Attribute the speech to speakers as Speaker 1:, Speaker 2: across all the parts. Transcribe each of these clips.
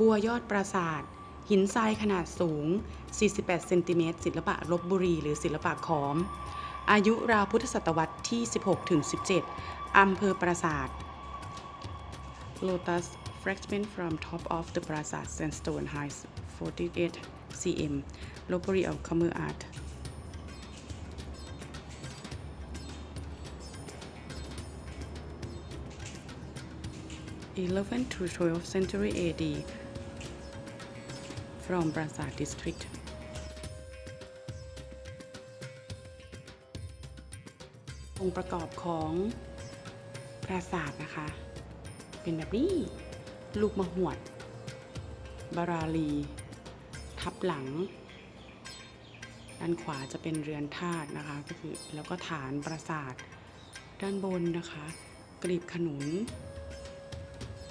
Speaker 1: บัวยอดปราสาท หินทรายขนาดสูง 48 เซนติเมตรศิลปะลบบุรี หรือศิลปะขอม อายุราวพุทธศตวรรษที่ 16 ถึง 17 อำเภอปราสาท Lotus fragment from top of the Prasad sandstone heights 48 cm ลบบุรี of Khmer art 11 to 12 century AD from Prasad district องค์ประกอบของปราสาทนะคะ เป็นแบบนี้ ลูกมะหวด บาราลี ทับหลัง ด้านขวาจะเป็นเรือนธาตุนะคะ ก็คือแล้วก็ฐานปราสาท ด้านบนนะคะ กลีบขนุน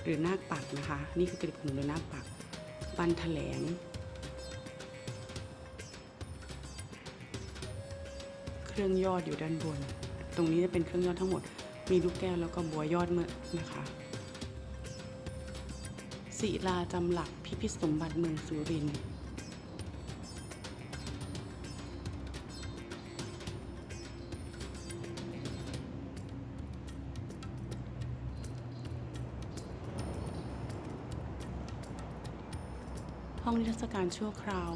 Speaker 1: หรือนาคปักนะคะ นี่คือกลีบขนุนหรือนาคปักบันแถลง รื่องยอดอยู่ด้านบน ตรงนี้จะเป็นเครื่องยอดทั้งหมด มีลูกแก้วแล้วก็บัวยอดเมื่อนะคะศิลาจำหลักพิพิธสมบัติเมืองสุรินทร์ห้องนิทรรศการชั่วคราว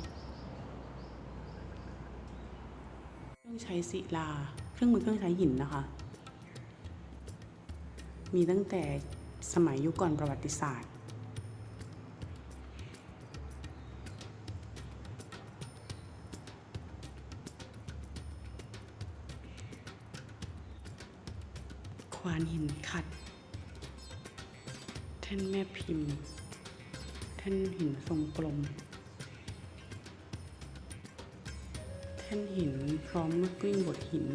Speaker 1: เครื่อง ใช้ศิลา เครื่องมือเครื่องใช้หินนะคะ มีตั้งแต่สมัยยุคก่อนประวัติศาสตร์ ควานหินขัด แท่นแม่พิมพ์ แท่นหินทรงกลม ท่นหินพร้อมลูกกลิ้งบดหิน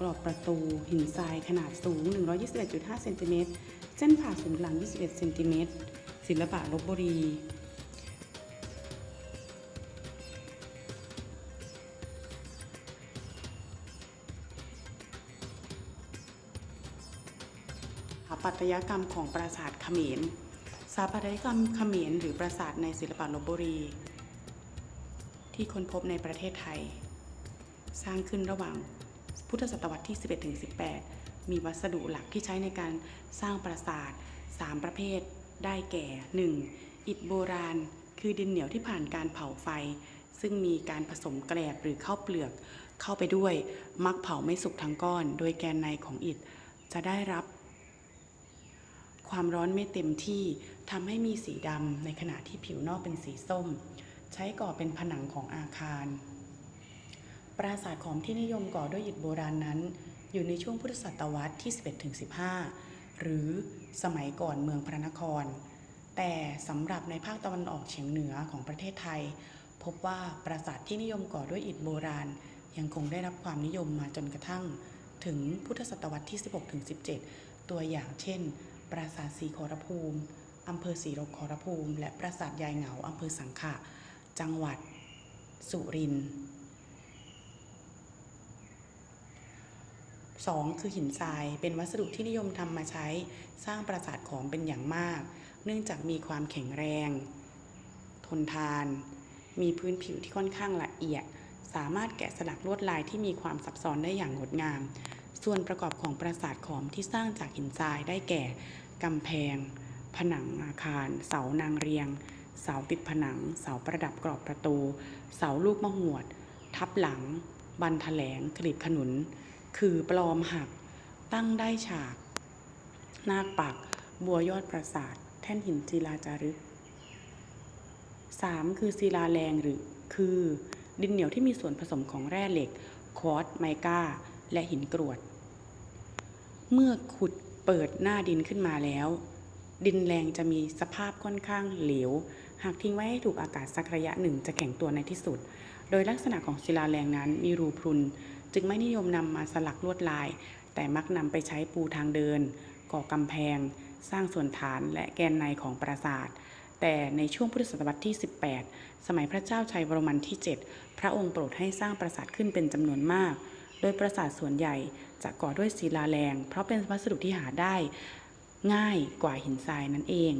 Speaker 1: กรอบประตูหินทรายขนาดสูง 121.5 เซนติเมตร เส้นผ่าศูนย์กลาง 21 เซนติเมตร ศิลปะลบบุรี สถาปัตยกรรมของปราสาทเขมร สถาปัตยกรรมเขมรหรือปราสาทในศิลปะลบบุรี ที่ค้นพบในประเทศไทย สร้างขึ้นระหว่าง พุทธศตวรรษที่ 11ถึง18 มีวัสดุหลักที่ใช้ในการสร้างปราสาท 3 ประเภท ได้แก่ 1. อิฐโบราณ คือดินเหนียวที่ผ่านการเผาไฟ ซึ่งมีการผสมแกลบหรือข้าวเปลือก เข้าไปด้วย มักเผาไม่สุกทั้งก้อน โดยแกนในของอิฐจะได้รับความร้อนไม่เต็มที่ทำให้มีสีดำในขณะที่ผิวนอกเป็นสีส้ม ใช้ก่อเป็นผนังของอาคาร ปราสาทของที่นิยมก่อด้วยอิฐโบราณนั้น อยู่ในช่วงพุทธศตวรรษที่ 11ถึง15 หรือสมัยก่อนเมืองพระนคร แต่สำหรับในภาคตะวันออกเฉียงเหนือของประเทศไทย พบว่าปราสาทที่นิยมก่อด้วยอิฐโบราณ ยังคงได้รับความนิยมมาจนกระทั่ง ถึงพุทธศตวรรษที่ 16ถึง17 ตัวอย่างเช่น ปราสาทศรีขอรภูมิอำเภอศรีขอรภูมิ และปราสาทยายเหงาอำเภอสังขะ จังหวัด สุรินทร์ 2. คือหินทรายเป็นวัสดุที่นิยมทำมาใช้สร้างปราสาทขอมเป็นอย่างมาก เนื่องจากมีความแข็งแรง ทนทาน มีพื้นผิวที่ค่อนข้างละเอียด สามารถแกะสลักลวดลายที่มีความซับซ้อนได้อย่างงดงาม ส่วนประกอบของปราสาทขอมที่สร้างจากหินทรายได้แก่กำแพง ผนังอาคาร เสานางเรียง เสาติดผนัง เสาประดับกรอบประตู เสาลูกมะหวด ทับหลัง บันแถลงกลีบขนุน คือปลอมหัก ตั้งได้ฉาก นาคปัก บัวยอดปราสาท แท่นหินศิลาจารึก 3. คือศิลาแรงหรือ คือ ดินเหนียวที่มีส่วนผสมของแร่เหล็ก ควอตซ์ไมก้า และหินกรวด เมื่อขุดเปิดหน้าดินขึ้นมาแล้ว ดินแรงจะมีสภาพค่อนข้างเหลว หากทิ้งไว้ให้ถูกอากาศสักระยะหนึ่งจะแข็งตัวในที่สุด โดยลักษณะของศิลาแรงนั้นมีรูพรุน จึงไม่นิยมนำมาสลักลวดลาย แต่มักนำไปใช้ปูทางเดิน ก่อกำแพง สร้างส่วนฐานและแกนในของปราสาท แต่ในช่วงพุทธศตวรรษที่ 18 สมัยพระเจ้าชัยวรมันที่ 7 พระองค์โปรดให้สร้างปราสาทขึ้นเป็นจำนวนมาก โดยปราสาทส่วนใหญ่จะก่อด้วยศิลาแรง เพราะเป็นวัสดุที่หาได้ง่ายกว่าหินทรายนั่นเอง